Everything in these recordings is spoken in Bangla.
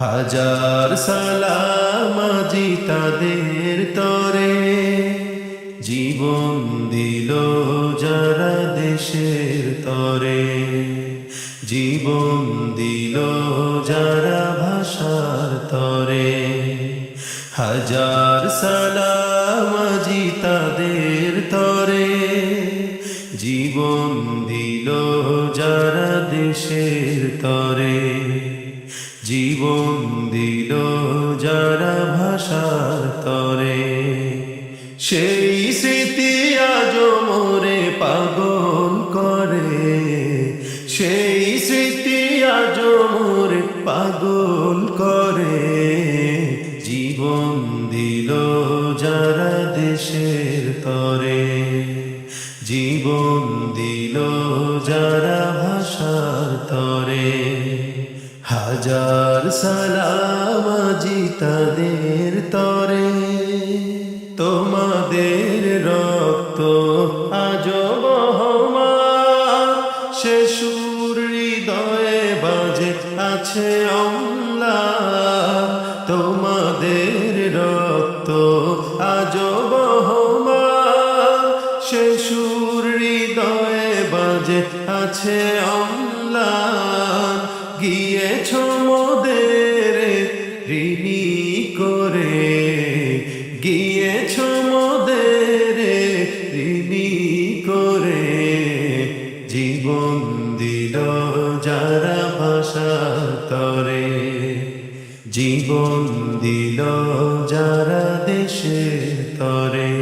হাজার সালাম আজি তাদের তরে। জীবন দিল যারা দেশের তরে। জীবন দিল যারা ভাষার তরে। হাজার সালাম আজি তাদের তরে। জীবন দিল যারা দেশের তরে। জীবন দিল যারা ভাষার তরে। সেই স্মৃতি আজ মোরে পাগল করে। সেই স্মৃতি আজ মোরে পাগল করে। জীবন দিল যারা দেশের তরে। জীবন দিল যারা ভাষার তরে। হাজার সালাম আজি তাদের তরে। তোমাদের রক্ত আজ সে সুর হৃদয়ে বাজে, আছে অম্লা। তোমাদের রক্ত আজ সে সুর হৃদয়ে বাজে, আছে অমলা। গিয়েছ মোদের ঋণী করে জীবন দিল যারা ভাষা তরে জীবন দিল যারা দেশের তরে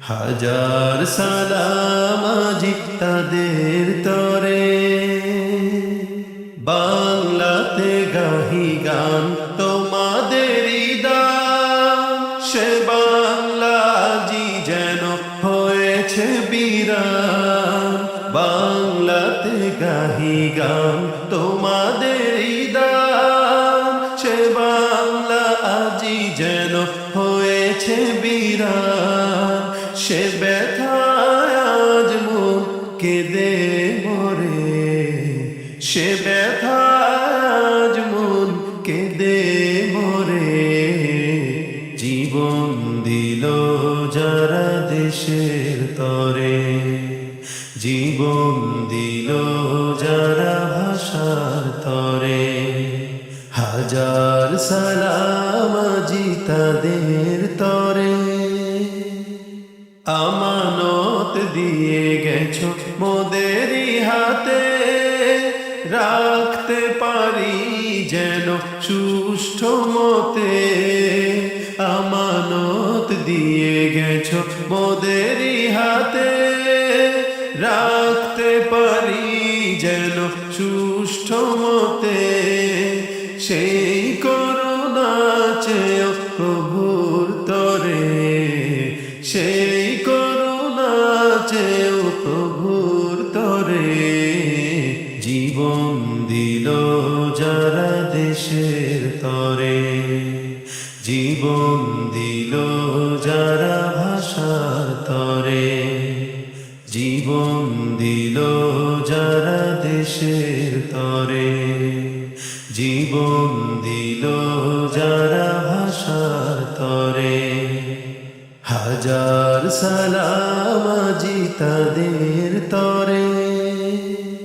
হাজার সালাম আজি তাদের তরে। বাংলাতে গাহি গান তোমাদেরই হয়েছে বিরান বাংলাতে গাহি গান তোমাদেরই দান সে বাংলা আজি যেন হয়েছে বিরান সে ব্যথায় আজ মন কেঁদে মরে। সে ব্যথাজ দেশের তরে জীবন দিল যারা ভাষার তরে। হাজার সালাম আজি তাদের তরে। আমানত দিয়ে গেছ মোদেরই হাতে। রাখতে পারি যেন সুষ্ঠ মতে। আমানত দিয়ে গেছো মোদেরই হাতে। রাখতে পারি যেন সুষ্ঠ মতে। সেই করুণা চেয়েও প্রভুর তরে। সেই করুণা চেয়েও প্রভুর তরে। জীবন দিল যারা দেশের তরে। জীবন যারা ভাষার তরে, জীবন দিল যারা দেশের তরে। জীবন দিল যারা ভাষার তরে। হাজার সালাম আজি তাদের তরে।